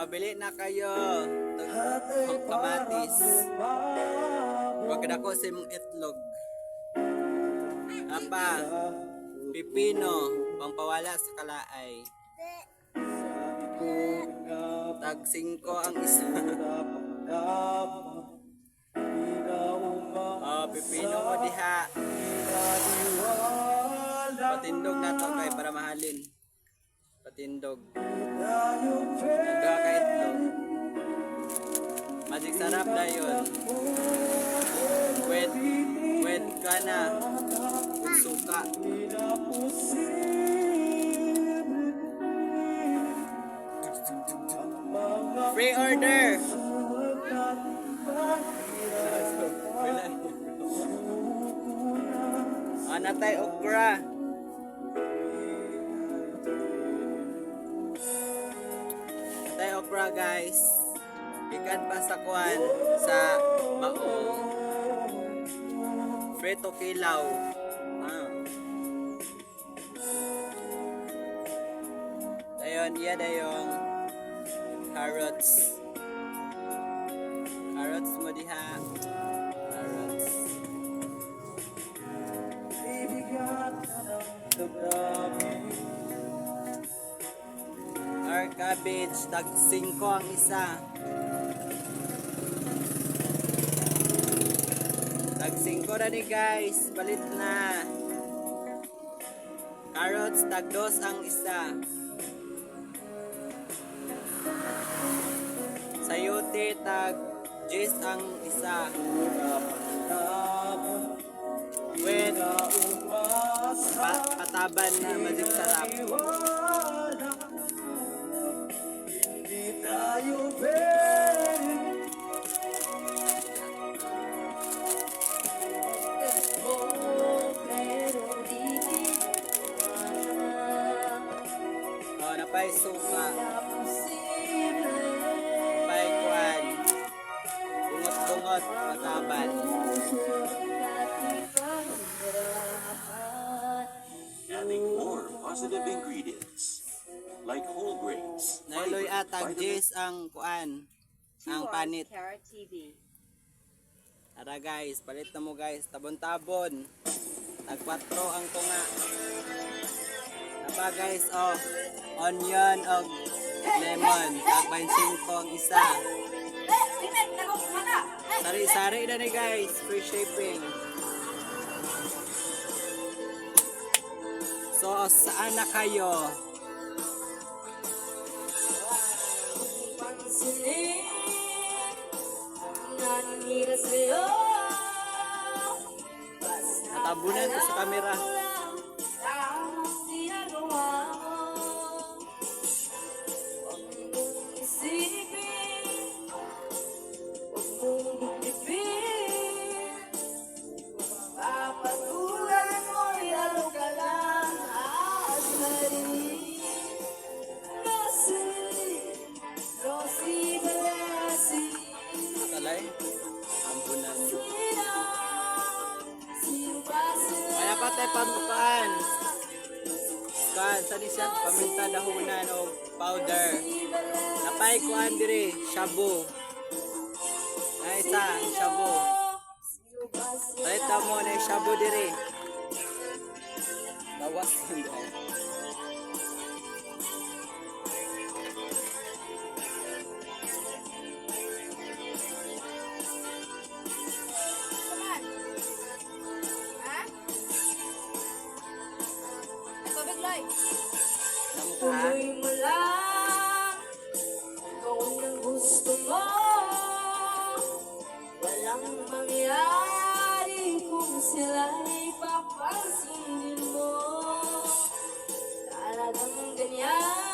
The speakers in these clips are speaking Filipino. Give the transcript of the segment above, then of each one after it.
Oh, bili na kayo. Tag kamatis. Huwag na ko sa imong itlog. Apa? Pipino. Pangpawala sa kalaay. Tag 5 ang isa. oh, pipino mo diha. Patindog na to kay para mahalin. Patindog. Nagda ka. Magic sarap na yun. Wet, wet ka na. Suka. Free order! Ana tayo okra. Ikan pa sa kwan sa maong Freto kilaw. Ah. Ayun, yan ay yung carrots. Carrots mo diha. Carrots. Our cabbage, tag 5 ang isa. Tag 5 na ni guys, palit na. Carrots, tag 2 ang isa. Sayote, tag 10 ang isa. With pa pataban na magic sarap. Oh, napay suka. Napay kuan. Bungot-bungot, pataban. Adding more positive ingredients like whole grains, Nailoy atag 10 ang kuan. Ang panit. Tara guys, palit na mo guys. Tabon-tabon. Tag 4 ang tunga. Napa guys, oh. Onion o lemon. Tag 25 ang isa. Sari-sari na ni guys. Free shipping. So, saan na kayo? Tabunan ko sa kamera. Kan, saan siya? Paminta dahunan o powder. Napay ko dire, shabu. Na shabu. Palita mo na shabu dire. Bawas Tuloy mo lang. Kung ang gusto mo. Walang mangyari kung sila'y papansinin mo. Talagang ganyan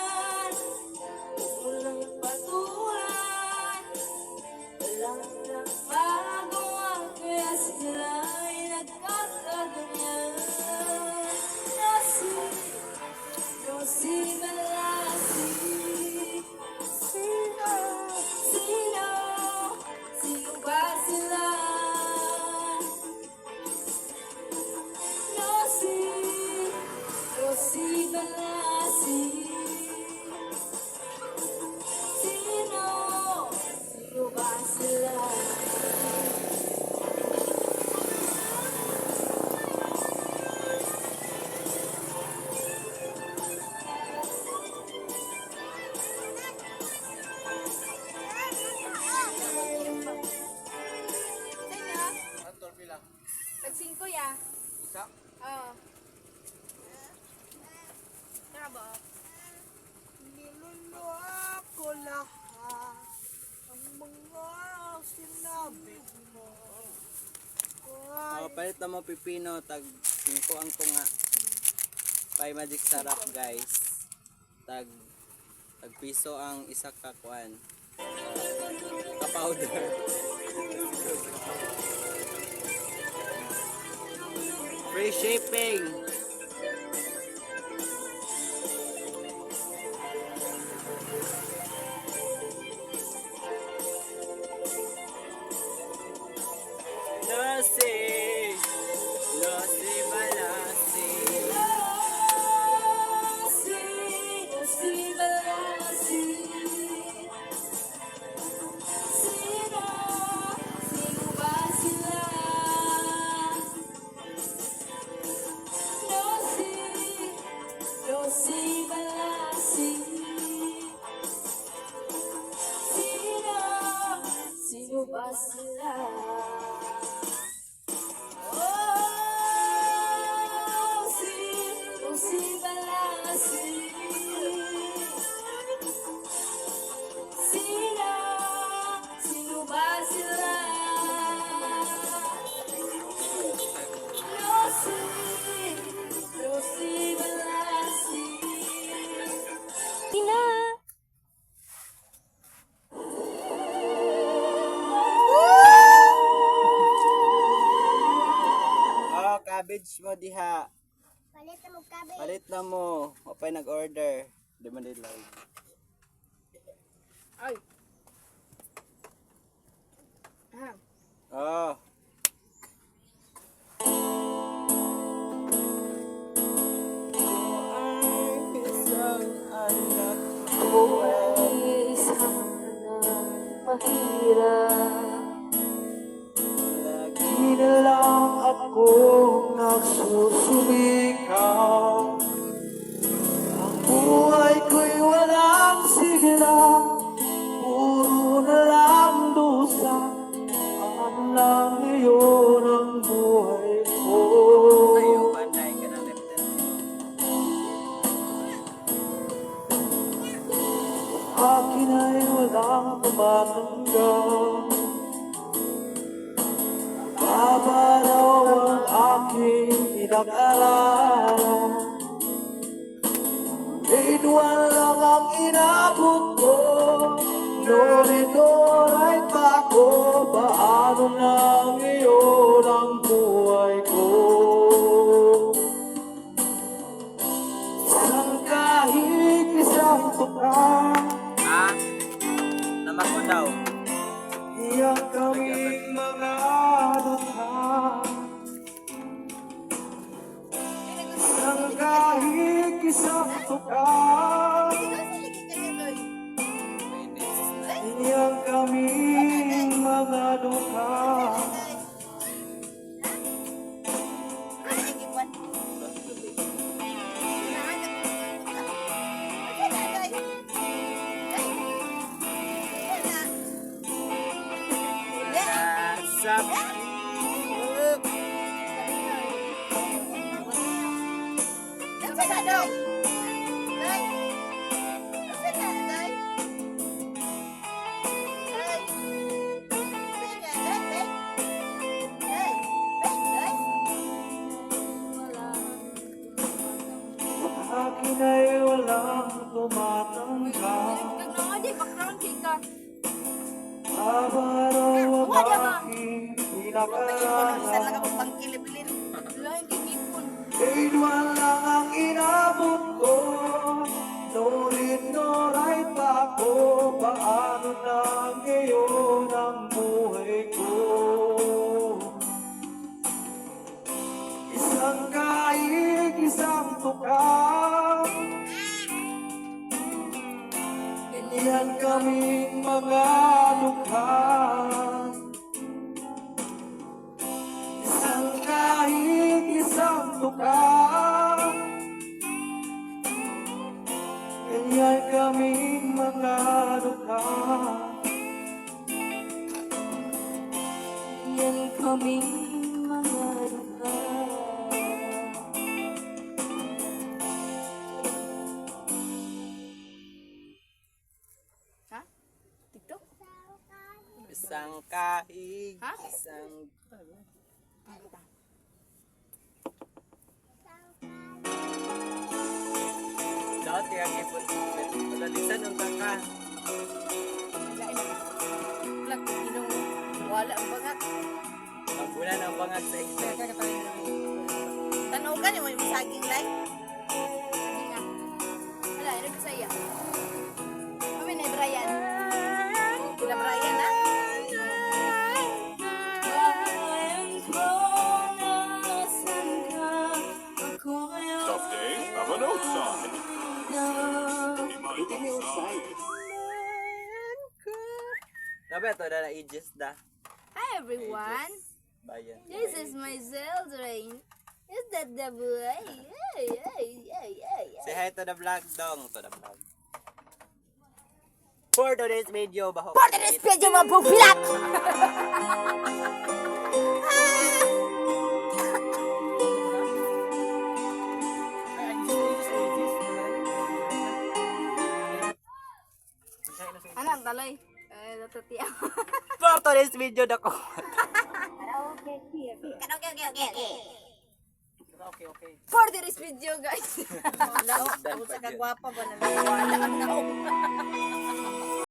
palit na mo pipino tag 5 ang tunga. Pay magic sarap guys. Tag tag piso ang isa ka kuan. Ka powder. Free shipping. Cabbage mo diha. Palit na mo kabe. Palit na mo. O pa'y nag-order. Di mo nila. Ay. Ha. Oh. Kahit isang tuka Iyak kaming mga dukha Sap. Akin walang Nagnood eh. Abaraw ang aking pinag-aralan Wala yung gigipon. Grade 1 lang ang inabot ko. Nulit no right pa ako. Paano na ngayon ang buhay ko? Isang kaig, isang tukang Ganyan kaming mga dukha Isang kahit isang tukang Isang kahig. Isang... Dapat kaya kipon. Lalisan ang. Lain. Lag, inong wala ang bagat. Ang bulan ang bangag sa isla. Tanaw ka ni mo yung saging lay. Dapat ito na na-aegis da. Hi everyone. Bayan. This is my children. Is that the boy? Hey, hey, hey, hey, Say hi to the vlog dong. To the vlog. For today's video, baho. For today's video, mabubilat! taloy. Eh, natuti ako. For today's video, dako. Okay, okay, okay, okay. Okay, okay. For today's video, guys. Wala, ako sa kagwapa ba na naong.